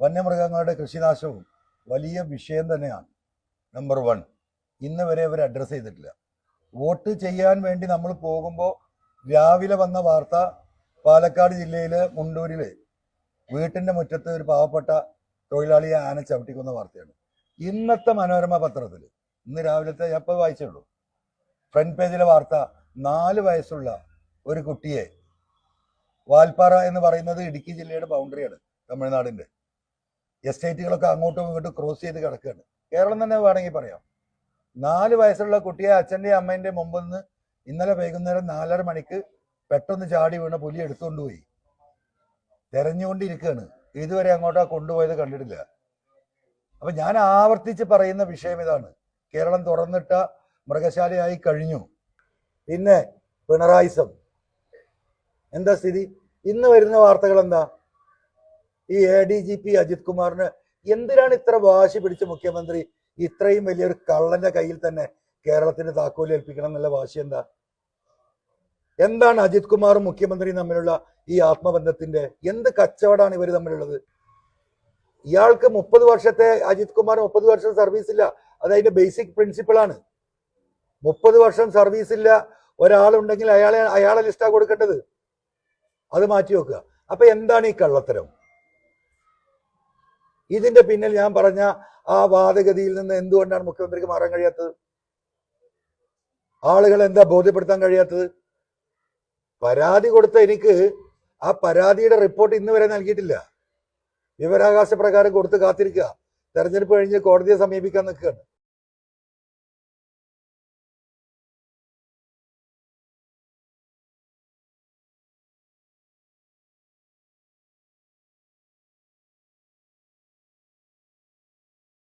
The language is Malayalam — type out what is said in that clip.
വന്യമൃഗങ്ങളുടെ കൃഷിനാശവും വലിയ വിഷയം തന്നെയാണ്. നമ്പർ വൺ ഇന്ന് വരെ അവർ അഡ്രസ്സ് ചെയ്തിട്ടില്ല. വോട്ട് ചെയ്യാൻ വേണ്ടി നമ്മൾ പോകുമ്പോൾ രാവിലെ വന്ന വാർത്ത പാലക്കാട് ജില്ലയിലെ മുണ്ടൂരിൽ വീട്ടിന്റെ മുറ്റത്ത് ഒരു പാവപ്പെട്ട തൊഴിലാളിയെ ആന ചവിട്ടിക്കുന്ന വാർത്തയാണ്. ഇന്നത്തെ മനോരമ പത്രത്തിൽ ഇന്ന് രാവിലത്തെ ഞാൻ വായിച്ചുള്ളൂ ഫ്രണ്ട് പേജിലെ വാർത്ത നാല് വയസ്സുള്ള ഒരു കുട്ടിയെ വാൽപ്പാറ എന്ന് പറയുന്നത് ഇടുക്കി ജില്ലയുടെ ബൗണ്ടറിയാണ് തമിഴ്നാടിന്റെ. എസ്റ്റേറ്റുകളൊക്കെ അങ്ങോട്ടും ഇങ്ങോട്ടും ക്രോസ് ചെയ്ത് കിടക്കുകയാണ്. കേരളം തന്നെ വേണമെങ്കിൽ പറയാം. നാല് വയസ്സുള്ള കുട്ടിയെ അച്ഛന്റെ അമ്മേന്റെ മുമ്പിൽ നിന്ന് ഇന്നലെ വൈകുന്നേരം നാലര മണിക്ക് പെട്ടെന്ന് ചാടി വീണ പുലി എടുത്തുകൊണ്ടുപോയി തെരഞ്ഞുകൊണ്ടിരിക്കുകയാണ്. ഇതുവരെ അങ്ങോട്ടാ കൊണ്ടുപോയത് കണ്ടിട്ടില്ല. അപ്പൊ ഞാൻ ആവർത്തിച്ച് പറയുന്ന വിഷയം ഇതാണ്. കേരളം തുറന്നിട്ട മൃഗശാലയായി കഴിഞ്ഞു. പിന്നെ പിണറായിസം എന്താ സ്ഥിതി? ഇന്ന് വരുന്ന വാർത്തകൾ എന്താ? ഈ A D G P Ajit കുമാറിന് എന്തിനാണ് ഇത്ര വാശി പിടിച്ച മുഖ്യമന്ത്രി? ഇത്രയും വലിയൊരു കള്ളന്റെ കയ്യിൽ തന്നെ കേരളത്തിന്റെ താക്കോൽ ഏൽപ്പിക്കണം എന്നുള്ള വാശി എന്താ? എന്താണ് അജിത് കുമാറും മുഖ്യമന്ത്രിയും തമ്മിലുള്ള ഈ ആത്മബന്ധത്തിന്റെ എന്ത് കച്ചവടമാണ് ഇവർ തമ്മിലുള്ളത്? ഇയാൾക്ക് മുപ്പത് വർഷത്തെ അജിത് കുമാർ മുപ്പത് വർഷം സർവീസ് ഇല്ല. അത് അതിന്റെ ബേസിക് പ്രിൻസിപ്പിൾ ആണ്. മുപ്പത് വർഷം സർവീസ് ഇല്ല. ഒരാളുണ്ടെങ്കിൽ അയാളെ അയാളെ ലിസ്റ്റാ കൊടുക്കേണ്ടത്. അത് മാറ്റി വെക്കുക. അപ്പൊ എന്താണ് ഈ കള്ളത്തരം? ഇതിന്റെ പിന്നിൽ ഞാൻ പറഞ്ഞ ആ വാദഗതിയിൽ നിന്ന് എന്തുകൊണ്ടാണ് മുഖ്യമന്ത്രിക്ക് മാറാൻ കഴിയാത്തത്? ആളുകൾ എന്താ ബോധ്യപ്പെടുത്താൻ കഴിയാത്തത്? പരാതി കൊടുത്ത എനിക്ക് ആ പരാതിയുടെ റിപ്പോർട്ട് ഇന്ന് വരെ നൽകിയിട്ടില്ല. വിവരാകാശ പ്രകാരം കൊടുത്ത് കാത്തിരിക്കുക. തെരഞ്ഞെടുപ്പ് കഴിഞ്ഞ് കോടതിയെ സമീപിക്കാൻ നിൽക്കുകയാണ്.